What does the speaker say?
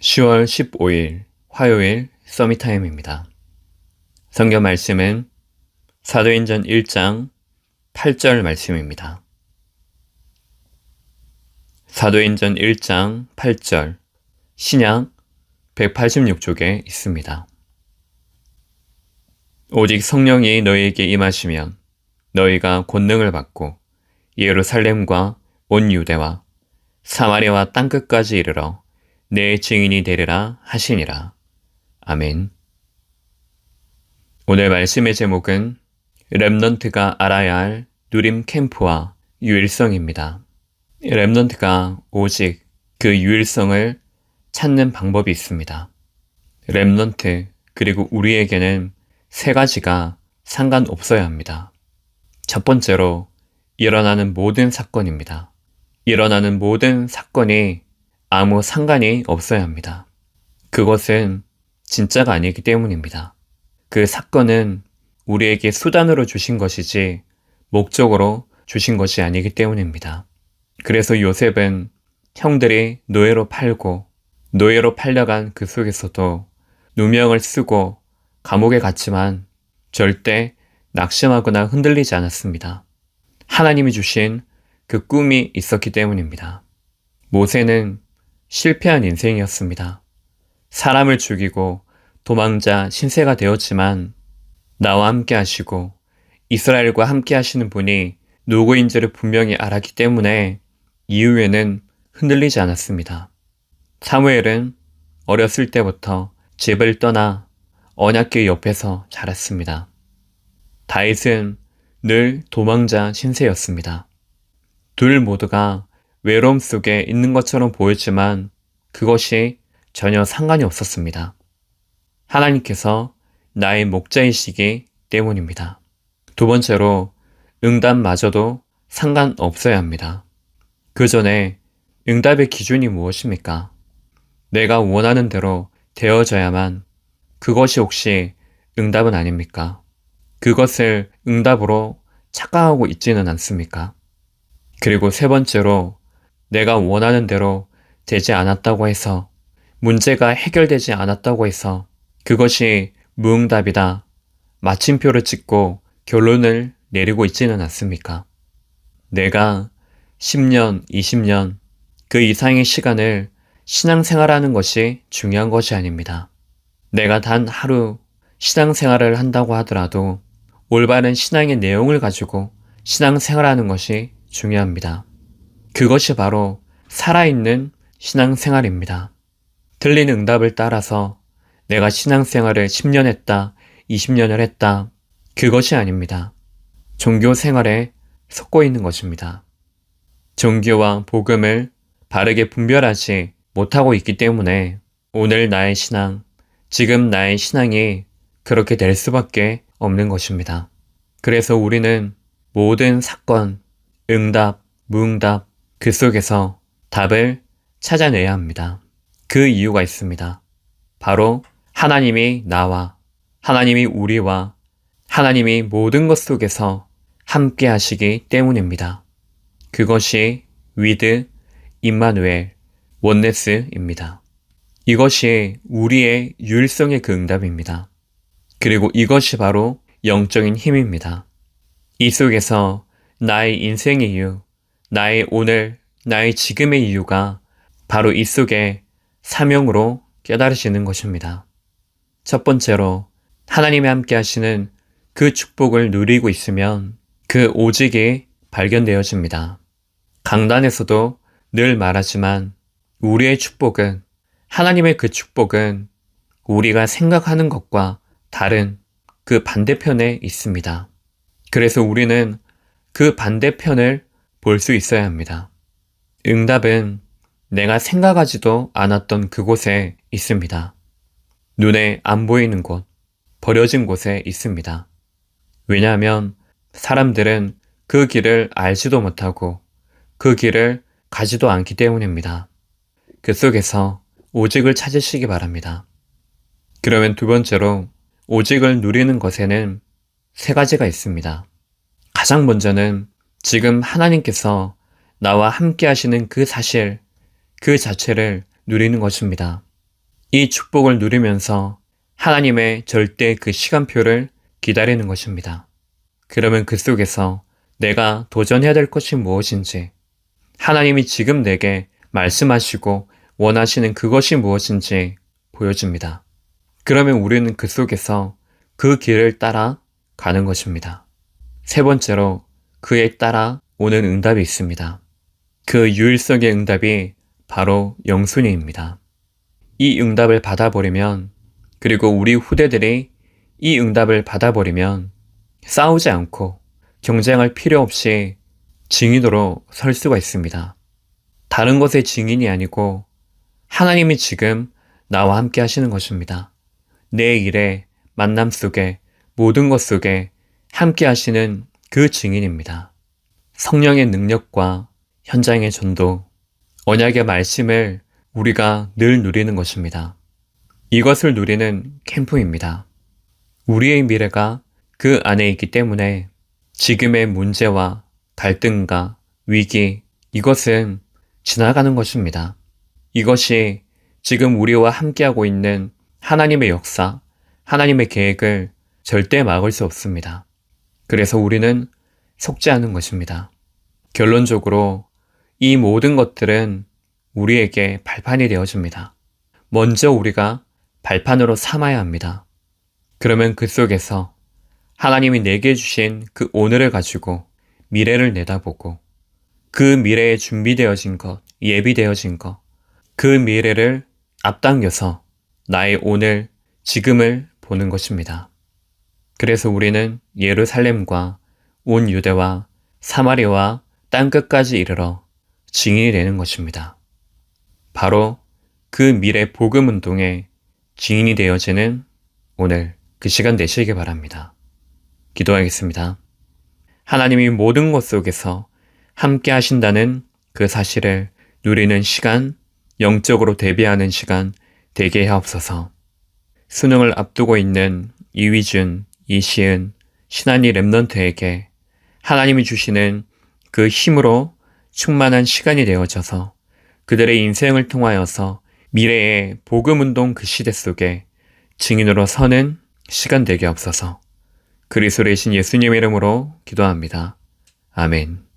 10월 15일 화요일 서미타임입니다. 성경 말씀은 사도인전 1장 8절 말씀입니다. 사도인전 1장 8절 신약 186쪽에 있습니다. 오직 성령이 너희에게 임하시면 너희가 권능을 받고 예루살렘과 온 유대와 사마리아와 땅끝까지 이르러 내 증인이 되리라 하시니라. 아멘. 오늘 말씀의 제목은 랩넌트가 알아야 할 누림 캠프와 유일성입니다. 랩넌트가 오직 그 유일성을 찾는 방법이 있습니다. 랩넌트 그리고 우리에게는 세 가지가 상관없어야 합니다. 첫 번째로 일어나는 모든 사건입니다. 일어나는 모든 사건이 아무 상관이 없어야 합니다. 그것은 진짜가 아니기 때문입니다. 그 사건은 우리에게 수단으로 주신 것이지 목적으로 주신 것이 아니기 때문입니다. 그래서 요셉은 형들이 노예로 팔고 노예로 팔려간 그 속에서도 누명을 쓰고 감옥에 갔지만 절대 낙심하거나 흔들리지 않았습니다. 하나님이 주신 그 꿈이 있었기 때문입니다. 모세는 실패한 인생이었습니다. 사람을 죽이고 도망자 신세가 되었지만 나와 함께 하시고 이스라엘과 함께 하시는 분이 누구인지를 분명히 알았기 때문에 이후에는 흔들리지 않았습니다. 사무엘은 어렸을 때부터 집을 떠나 언약궤 옆에서 자랐습니다. 다윗은 늘 도망자 신세였습니다. 둘 모두가 외로움 속에 있는 것처럼 보였지만 그것이 전혀 상관이 없었습니다. 하나님께서 나의 목자이시기 때문입니다. 두 번째로 응답마저도 상관없어야 합니다. 그 전에 응답의 기준이 무엇입니까? 내가 원하는 대로 되어져야만 그것이 혹시 응답은 아닙니까? 그것을 응답으로 착각하고 있지는 않습니까? 그리고 세 번째로 내가 원하는 대로 되지 않았다고 해서 문제가 해결되지 않았다고 해서 그것이 무응답이다. 마침표를 찍고 결론을 내리고 있지는 않습니까? 내가 10년, 20년 그 이상의 시간을 신앙생활하는 것이 중요한 것이 아닙니다. 내가 단 하루 신앙생활을 한다고 하더라도 올바른 신앙의 내용을 가지고 신앙생활하는 것이 중요합니다. 그것이 바로 살아있는 신앙생활입니다. 틀린 응답을 따라서 내가 신앙생활을 10년 했다, 20년을 했다. 그것이 아닙니다. 종교 생활에 섞고 있는 것입니다. 종교와 복음을 바르게 분별하지 못하고 있기 때문에 오늘 나의 신앙, 지금 나의 신앙이 그렇게 될 수밖에 없는 것입니다. 그래서 우리는 모든 사건, 응답, 무응답, 그 속에서 답을 찾아내야 합니다. 그 이유가 있습니다. 바로 하나님이 나와 하나님이 우리와 하나님이 모든 것 속에서 함께 하시기 때문입니다. 그것이 위드 임마누엘 원네스입니다. 이것이 우리의 유일성의 그 응답입니다. 그리고 이것이 바로 영적인 힘입니다. 이 속에서 나의 인생의 이유, 나의 오늘, 나의 지금의 이유가 바로 이 속에 사명으로 깨달으시는 것입니다. 첫 번째로 하나님이 함께 하시는 그 축복을 누리고 있으면 그 오직이 발견되어집니다. 강단에서도 늘 말하지만 우리의 축복은 하나님의 그 축복은 우리가 생각하는 것과 다른 그 반대편에 있습니다. 그래서 우리는 그 반대편을 볼 수 있어야 합니다. 응답은 내가 생각하지도 않았던 그곳에 있습니다. 눈에 안 보이는 곳, 버려진 곳에 있습니다. 왜냐하면 사람들은 그 길을 알지도 못하고 그 길을 가지도 않기 때문입니다. 그 속에서 오직을 찾으시기 바랍니다. 그러면 두 번째로 오직을 누리는 것에는 세 가지가 있습니다. 가장 먼저는 지금 하나님께서 나와 함께 하시는 그 사실, 그 자체를 누리는 것입니다. 이 축복을 누리면서 하나님의 절대 그 시간표를 기다리는 것입니다. 그러면 그 속에서 내가 도전해야 될 것이 무엇인지, 하나님이 지금 내게 말씀하시고 원하시는 그것이 무엇인지 보여줍니다. 그러면 우리는 그 속에서 그 길을 따라 가는 것입니다. 세 번째로 그에 따라 오는 응답이 있습니다. 그 유일성의 응답이 바로 영순이입니다. 이 응답을 받아버리면 그리고 우리 후대들이 이 응답을 받아버리면 싸우지 않고 경쟁할 필요 없이 증인으로 설 수가 있습니다. 다른 것의 증인이 아니고 하나님이 지금 나와 함께 하시는 것입니다. 내 일에 만남 속에 모든 것 속에 함께 하시는 그 증인입니다. 성령의 능력과 현장의 전도, 언약의 말씀을 우리가 늘 누리는 것입니다. 이것을 누리는 캠프입니다. 우리의 미래가 그 안에 있기 때문에 지금의 문제와 갈등과 위기, 이것은 지나가는 것입니다. 이것이 지금 우리와 함께하고 있는 하나님의 역사, 하나님의 계획을 절대 막을 수 없습니다. 그래서 우리는 속죄하는 것입니다. 결론적으로 이 모든 것들은 우리에게 발판이 되어줍니다. 먼저 우리가 발판으로 삼아야 합니다. 그러면 그 속에서 하나님이 내게 주신 그 오늘을 가지고 미래를 내다보고 그 미래에 준비되어진 것, 예비되어진 것, 그 미래를 앞당겨서 나의 오늘, 지금을 보는 것입니다. 그래서 우리는 예루살렘과 온 유대와 사마리와 땅끝까지 이르러 증인이 되는 것입니다. 바로 그 미래 복음 운동의 증인이 되어지는 오늘 그 시간 되시기 바랍니다. 기도하겠습니다. 하나님이 모든 것 속에서 함께 하신다는 그 사실을 누리는 시간, 영적으로 대비하는 시간 되게 하옵소서. 수능을 앞두고 있는 이위준, 이 시은, 신한이 랩넌트에게 하나님이 주시는 그 힘으로 충만한 시간이 되어져서 그들의 인생을 통하여서 미래의 복음운동 그 시대 속에 증인으로 서는 시간 되게 없어서 그리스도의 신 예수님 이름으로 기도합니다. 아멘.